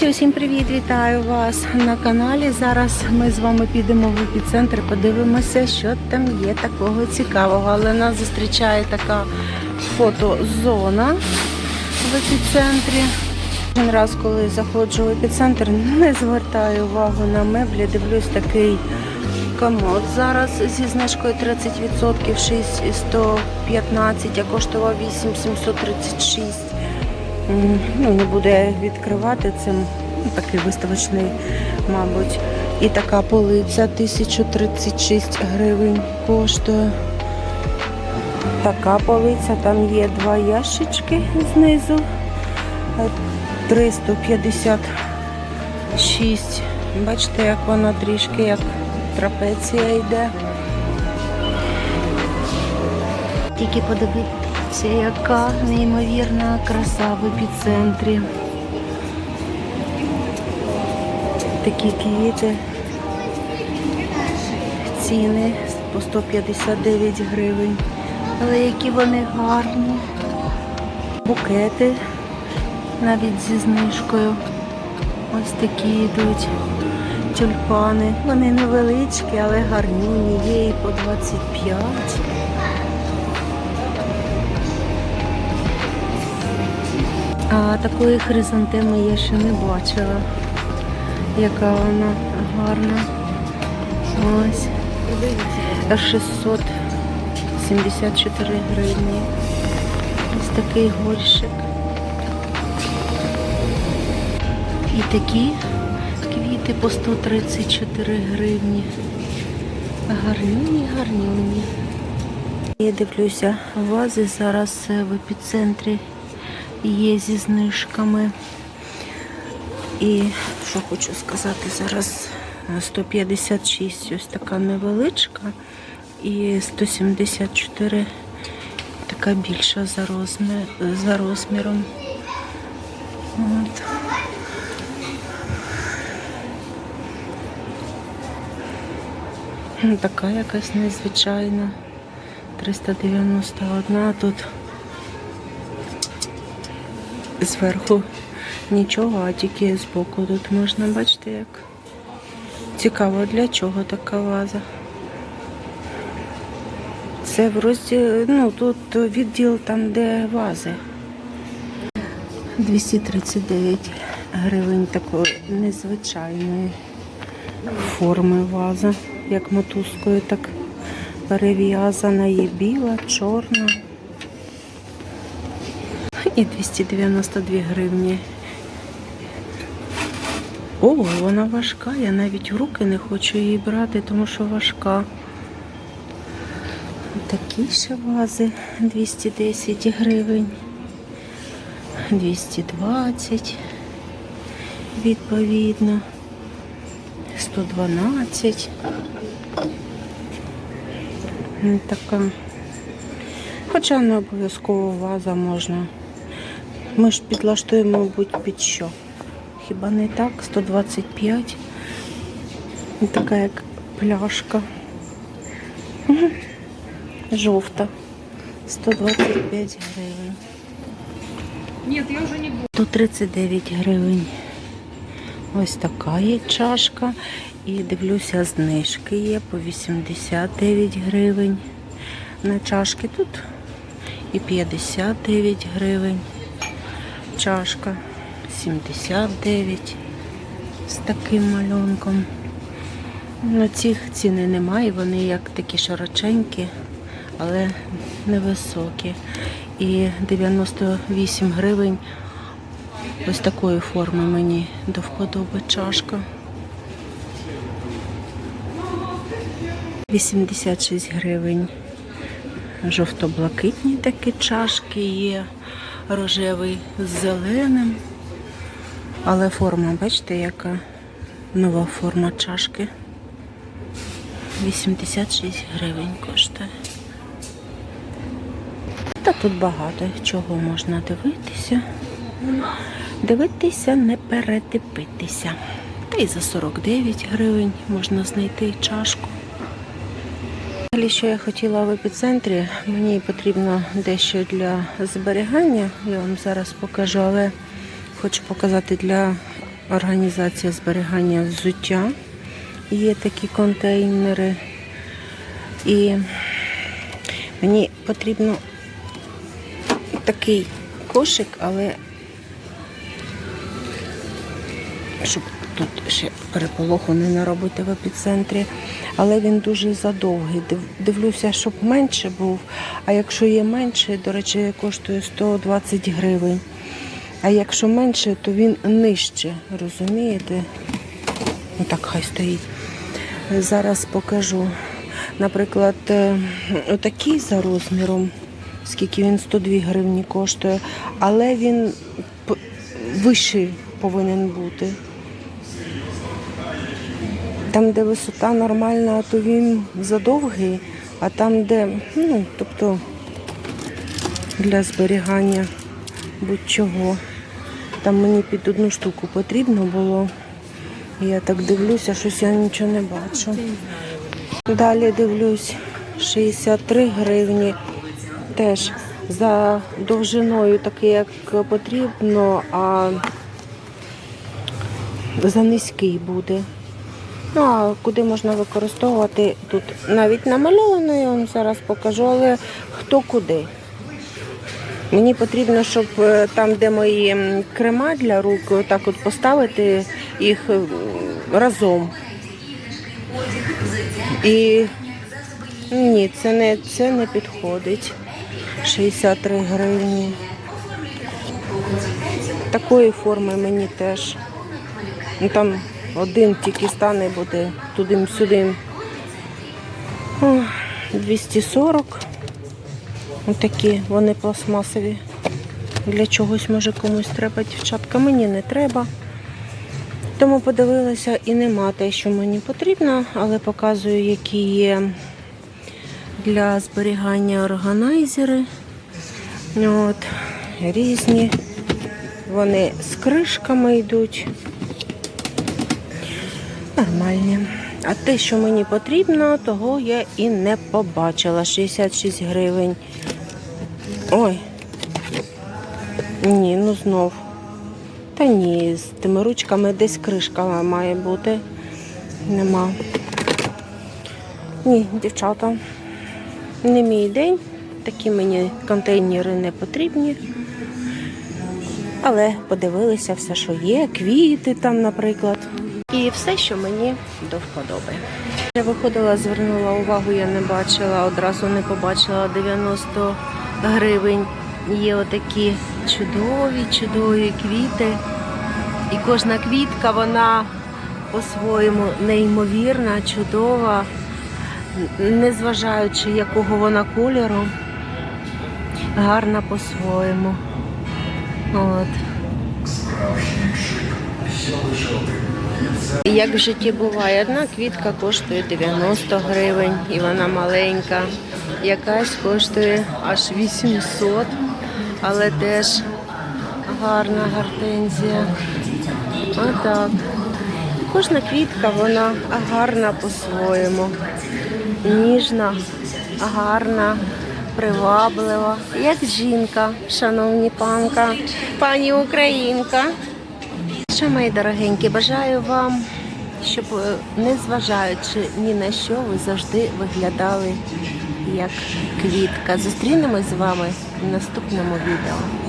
Друзі, усім привіт! Вітаю вас на каналі. Зараз ми з вами підемо в епіцентр, подивимося, що там є такого цікавого. Але нас зустрічає така фотозона в епіцентрі. Кожен раз, коли заходжу в епіцентр, не звертаю увагу на меблі. Дивлюсь такий комод зараз зі знижкою 30%, 6115, а коштував 8736. Ну, не буде відкривати цим такий виставочний, мабуть. І така полиця 1036 гривень коштує. Така полиця, там є два ящички знизу. Е, 356. Бачите, як вона трішки як трапеція йде. Тільки подивіться, яка неймовірна краса в епіцентрі. Такі квіти. Ціни по 159 гривень. Але які вони гарні. Букети навіть зі знижкою. Ось такі йдуть тюльпани. Вони невеличкі, але гарнюні. Є і по 25. А такої хризантеми я ще не бачила. Яка вона гарна. Ось. 674 гривні. Ось такий горщик. І такі квіти по 134 гривні. Гарнюні, гарнюні. Я дивлюся, вази зараз в епіцентрі є зі знижками. І що хочу сказати, зараз е, 156 ось така невеличка і 174 така більша за, розмір, за розміром. От. Ну, Така якась незвичайна. 391, а тут зверху нічого, а тільки збоку тут можна бачити як. Цікаво, для чого така ваза. Це в розділі, ну тут відділ там, де вази. 239 гривень такої незвичайної форми ваза, як мотузкою, так перев'язана. Є біла, чорна. І 292 гривні. О, вона важка. Я навіть в руки не хочу її брати, тому що важка. Такі ще вази 210 гривень. 220 відповідно. 112. Така. Хоча не обов'язково ваза можна. Ми ж підлаштуємо, мабуть, під що. Хіба не так? 125. І Така як пляшка. Жовта. 125 гривень. Нет, я уже не буду. 139 гривень. Ось така є чашка. І дивлюся, знижки є по 89 гривень на чашки. Тут і 59 гривень. Чашка 79 з таким малюнком. На цих ціни немає, вони як такі широченькі, але невисокі. І 98 гривень ось такої форми мені до вподоби чашка. 86 гривень. Жовто-блакитні такі чашки є, рожевий з зеленим. Але форма, бачите, яка нова форма чашки. 86 гривень коштує. Та тут багато чого можна дивитися. Дивитися, не передивитися. Та й за 49 гривень можна знайти чашку. Далі, що я хотіла в епіцентрі, мені потрібно дещо для зберігання. Я вам зараз покажу, але хочу показати для організація зберігання взуття. Є такі контейнери. І мені потрібно такий кошик, але щоб тут ще переполоху не наробити в епіцентрі. Але він дуже задовгий. Дивлюся, щоб менше був. А якщо є менше, до речі, коштує 120 гривень. А якщо менше, то він нижче, розумієте? Ну так хай стоїть. Зараз покажу. Наприклад, е, отакий за розміром, скільки він 102 гривні коштує, але він вищий повинен бути. Там, де висота нормальна, то він задовгий, а там, де, ну, тобто для зберігання будь-чого. Там мені під одну штуку потрібно було. Я так дивлюся, щось я нічого не бачу. Далі дивлюсь 63 гривні. Теж за довжиною такий, як потрібно, а за низький буде. Ну, а куди можна використовувати тут навіть намальовано, я вам зараз покажу, але хто куди. Мені потрібно, щоб е, там, де мої крема для рук, так от поставити їх е, разом. І ні, це не, це не підходить. 63 гривні. Такої форми мені теж. Ну, там один тільки стане буде туди-сюди. 240. Отакі, вони пластмасові. Для чогось може комусь треба дівчатка. Мені не треба. Тому подивилася і нема те, що мені потрібно, але показую, які є для зберігання органайзери. От, різні. Вони з кришками йдуть. Нормальні. А те, що мені потрібно, того я і не побачила. 66 гривень. Ой. Ні, ну знов. Та ні, з тими ручками десь кришка має бути. Нема. Ні, дівчата. Не мій день. Такі мені контейнери не потрібні. Але подивилися все, що є, квіти там, наприклад. І все, що мені до вподоби. Я виходила, звернула увагу, я не бачила, одразу не побачила 90 гривень. Є отакі чудові, чудові квіти. І кожна квітка, вона по-своєму неймовірна, чудова, незважаючи якого вона кольору, гарна по-своєму. От. Як в житті буває, одна квітка коштує 90 гривень і вона маленька. Якась коштує аж 800, але теж гарна гортензія. Отак. Кожна квітка, вона гарна по-своєму. Ніжна, гарна, приваблива. Як жінка, шановні панка, пані Українка. Що, мої дорогенькі, бажаю вам, щоб е, не зважаючи ні на що, ви завжди виглядали як квітка. Зустрінемось з вами в наступному відео.